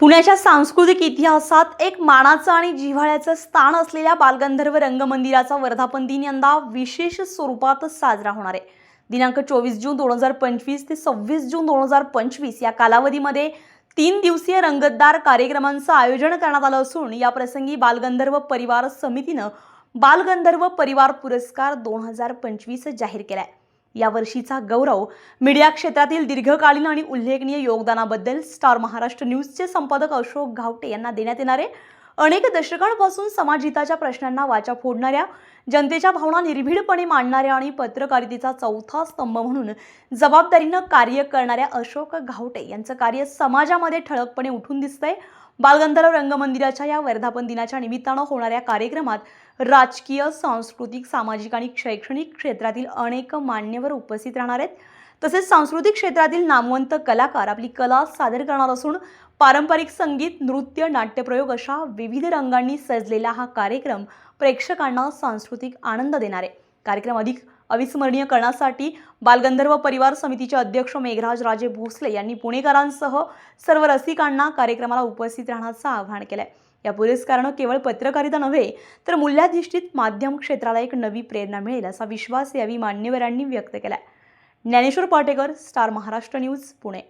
पुण्याच्या सांस्कृतिक इतिहासात एक मानाचं आणि जिव्हाळ्याचं स्थान असलेल्या बालगंधर्व रंगमंदिराचा वर्धापन दिन यंदा विशेष स्वरूपात साजरा होणार आहे. दिनांक चोवीस जून दोन हजार पंचवीस ते सव्वीस जून दोन हजार पंचवीस या कालावधीमध्ये तीन दिवसीय रंगतदार कार्यक्रमांचं आयोजन करण्यात आलं असून या प्रसंगी बालगंधर्व परिवार समितीनं बालगंधर्व परिवार पुरस्कार दोन हजार पंचवीस जाहीर केला आहे वर्षीचा गौरव मीडिया क्षेत्रातील दीर्घकालीन आणि उल्लेखनीय योगदानाबद्दल स्टार महाराष्ट्र न्यूजचे संपादक अशोक घावटे यांना देण्यात येणारे अनेक दशकांपासून समाजहिताच्या प्रश्नांना वाचा फोडणाऱ्या जनतेच्या भावना निर्भीडपणे मांडणाऱ्या आणि पत्रकारितेचा चौथा स्तंभ म्हणून जबाबदारीनं कार्य करणाऱ्या अशोक घावटे यांचं कार्य समाजामध्ये ठळकपणे उठून दिसतंय. बालगंधर्व रंगमंदिराच्या या वर्धापन दिनाच्या निमित्तानं होणाऱ्या कार्यक्रमात राजकीय सांस्कृतिक सामाजिक आणि शैक्षणिक क्षेत्रातील अनेक मान्यवर उपस्थित राहणार आहेत. तसेच सांस्कृतिक क्षेत्रातील नामवंत कलाकार आपली कला सादर करणार असून पारंपरिक संगीत नृत्य नाट्यप्रयोग अशा विविध रंगांनी सजलेला हा कार्यक्रम प्रेक्षकांना सांस्कृतिक आनंद देणार. आहे कार्यक्रम अधिक अविस्मरणीय करण्यासाठी बालगंधर्व परिवार समितीचे अध्यक्ष मेघराज राजे भोसले यांनी पुणेकरांसह सर्व रसिकांना कार्यक्रमाला उपस्थित राहण्याचं आवाहन केलंय. या पुरस्कारानं केवळ पत्रकारिता नव्हे तर मूल्याधिष्ठित माध्यम क्षेत्राला एक नवी प्रेरणा मिळेल असा विश्वास यावेळी मान्यवरांनी व्यक्त केला ज्ञानेश्वर पाटेकर स्टार महाराष्ट्र न्यूज पुणे.